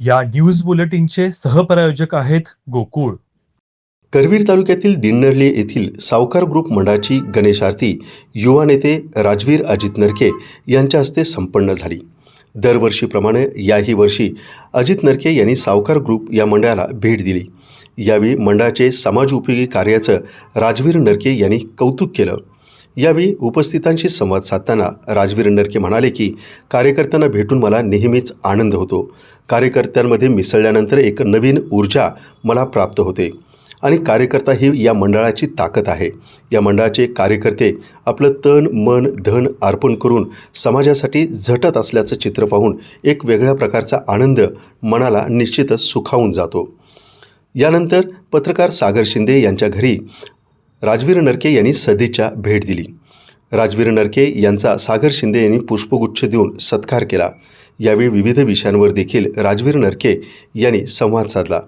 या न्यूज बुलेटिनचे सहप्रायोजक आहेत गोकुळ. करवीर तालुक्यातील दिंडर्ली येथील सावकार ग्रुप मंडळाची गणेश आरती युवा नेते राजवीर अजित नरके यांच्या हस्ते संपन्न झाली. दरवर्षीप्रमाणे याही वर्षी अजित नरके यांनी सावकार ग्रुप या मंडळाला भेट दिली. यावेळी मंडळाचे समाजोपयोगी कार्याचं राजवीर नरके यांनी कौतुक केलं. यावेळी उपस्थितांशी संवाद साधताना राजवीर नरके म्हणाले की कार्यकर्त्यांना भेटून मला नेहमीच आनंद होतो. कार्यकर्त्यांमध्ये मिसळल्यानंतर एक नवीन ऊर्जा मला प्राप्त होते. आणि कार्यकर्ता ही या मंडळाची ताकद आहे. या मंडळाचे कार्यकर्ते आपलं तन मन धन अर्पण करून समाजासाठी झटत असल्याचं चित्र पाहून एक वेगळ्या प्रकारचा आनंद मनाला निश्चितच सुखावून जातो. यानंतर पत्रकार सागर शिंदे यांच्या घरी राजवीर नरके यांनी सदीच्या भेट दिली. राजवीर नरके यांचा सागर शिंदे यांनी पुष्पगुच्छ देऊन सत्कार केला. यावेळी विविध विषयांवर देखील राजवीर नरके यांनी संवाद साधला.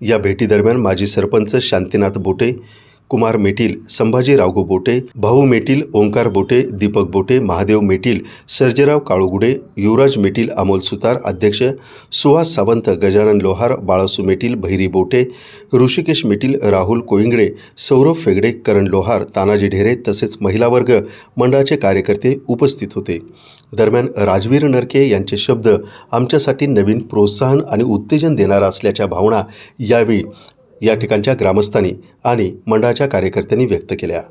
या भेटीदरम्यान माजी सरपंच शांतीनाथ बोटे कुमार मेटील संभाजी रावगो बोटे भाऊ मेटील ओंकार बोटे दीपक बोटे महादेव मेटील सर्जेराव काळुगुडे युवराज मेटील अमोल सुतार अध्यक्ष सुहास सावंत गजानन लोहार बाळासू मेटील भैरी बोटे ऋषिकेश मेटील राहुल कोइंगडे सौरभ फेगडे करण लोहार तानाजी ढेरे तसेच महिला वर्ग मंडळाचे कार्यकर्ते उपस्थित होते. दरम्यान राजवीर नरके यांचे शब्द आमच्यासाठी नवीन प्रोत्साहन आणि उत्तेजन देणारा असल्याच्या भावना यावेळी या ठिकाणच्या ग्रामस्थांनी आणि मंडळाच्या कार्यकर्त्यांनी व्यक्त केल्या.